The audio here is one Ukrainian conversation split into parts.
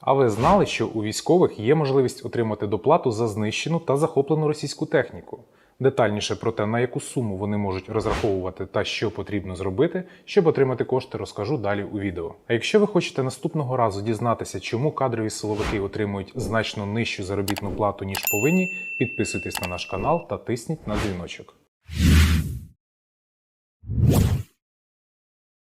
А ви знали, що у військових є можливість отримати доплату за знищену та захоплену російську техніку? Детальніше про те, на яку суму вони можуть розраховувати та що потрібно зробити, щоб отримати кошти, розкажу далі у відео. А якщо ви хочете наступного разу дізнатися, чому кадрові силовики отримують значно нижчу заробітну плату ніж повинні, підписуйтесь на наш канал та тисніть на дзвіночок.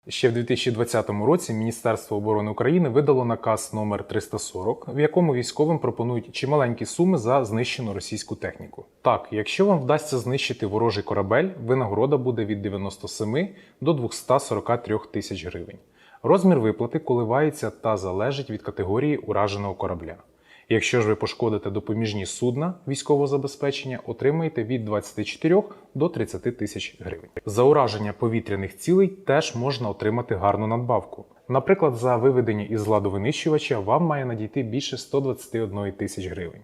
Ще в 2020 році Міністерство оборони України видало наказ номер 340, в якому військовим пропонують чималенькі суми за знищену російську техніку. Так, якщо вам вдасться знищити ворожий корабель, винагорода буде від 97 до 243 тисяч гривень. Розмір виплати коливається та залежить від категорії ураженого корабля. Якщо ж ви пошкодите допоміжні судна військового забезпечення, отримаєте від 24 до 30 тисяч гривень. За ураження повітряних цілей теж можна отримати гарну надбавку. Наприклад, за виведення із ладу винищувача вам має надійти більше 121 тисяч гривень,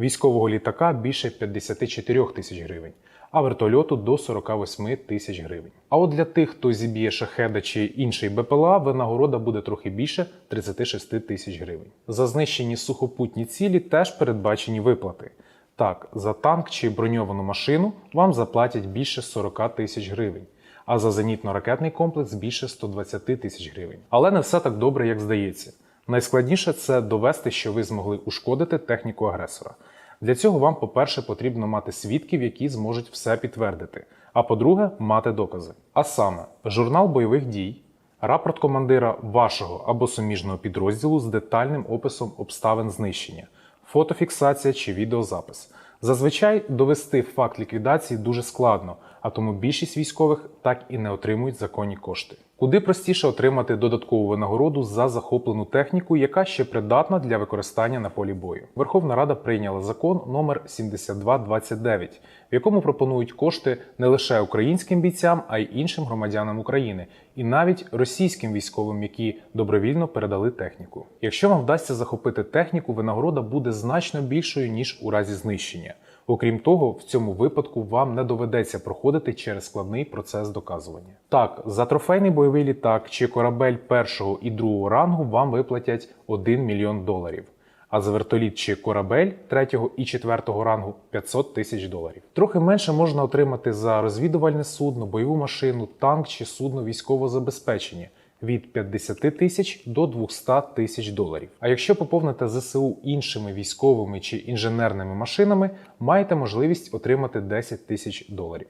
військового літака більше 54 тисяч гривень, а вертольоту до 48 тисяч гривень. А от для тих, хто зіб'є шахеда чи інший БПЛА, винагорода буде трохи більше 36 тисяч гривень. За знищені сухопутні цілі теж передбачені виплати. Так, за танк чи броньовану машину вам заплатять більше 40 тисяч гривень, а за зенітно-ракетний комплекс більше 120 тисяч гривень. Але не все так добре, як здається. Найскладніше це довести, що ви змогли ушкодити техніку агресора. Для цього вам, по-перше, потрібно мати свідків, які зможуть все підтвердити. А по-друге, мати докази. А саме, журнал бойових дій, рапорт командира вашого або суміжного підрозділу з детальним описом обставин знищення, фотофіксація чи відеозапис. Зазвичай довести факт ліквідації дуже складно, а тому більшість військових так і не отримують законні кошти. Куди простіше отримати додаткову винагороду за захоплену техніку, яка ще придатна для використання на полі бою. Верховна Рада прийняла закон номер 7229, в якому пропонують кошти не лише українським бійцям, а й іншим громадянам України, і навіть російським військовим, які добровільно передали техніку. Якщо вам вдасться захопити техніку, винагорода буде значно більшою ніж у разі знищення. Окрім того, в цьому випадку вам не доведеться проходити через складний процес доказування. Так, за трофейний бойовий літак чи корабель першого і другого рангу вам виплатять 1 мільйон доларів. А за вертоліт чи корабель третього і четвертого рангу 500 тисяч доларів. Трохи менше можна отримати за розвідувальне судно, бойову машину, танк чи судно військового забезпечення від 50 тисяч до 200 тисяч доларів. А якщо поповните ЗСУ іншими військовими чи інженерними машинами, маєте можливість отримати 10 тисяч доларів.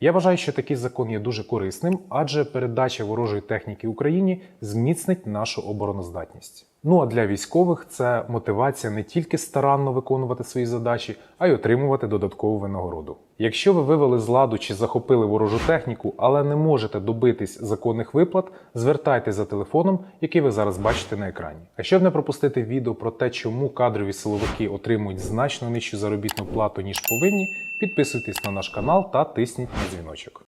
Я вважаю, що такий закон є дуже корисним, адже передача ворожої техніки Україні зміцнить нашу обороноздатність. Ну а для військових це мотивація не тільки старанно виконувати свої задачі, а й отримувати додаткову винагороду. Якщо ви вивели з ладу чи захопили ворожу техніку, але не можете добитись законних виплат, звертайтеся за телефоном, який ви зараз бачите на екрані. А щоб не пропустити відео про те, чому кадрові силовики отримують значно нижчу заробітну плату ніж повинні, підписуйтесь на наш канал та тисніть на дзвіночок.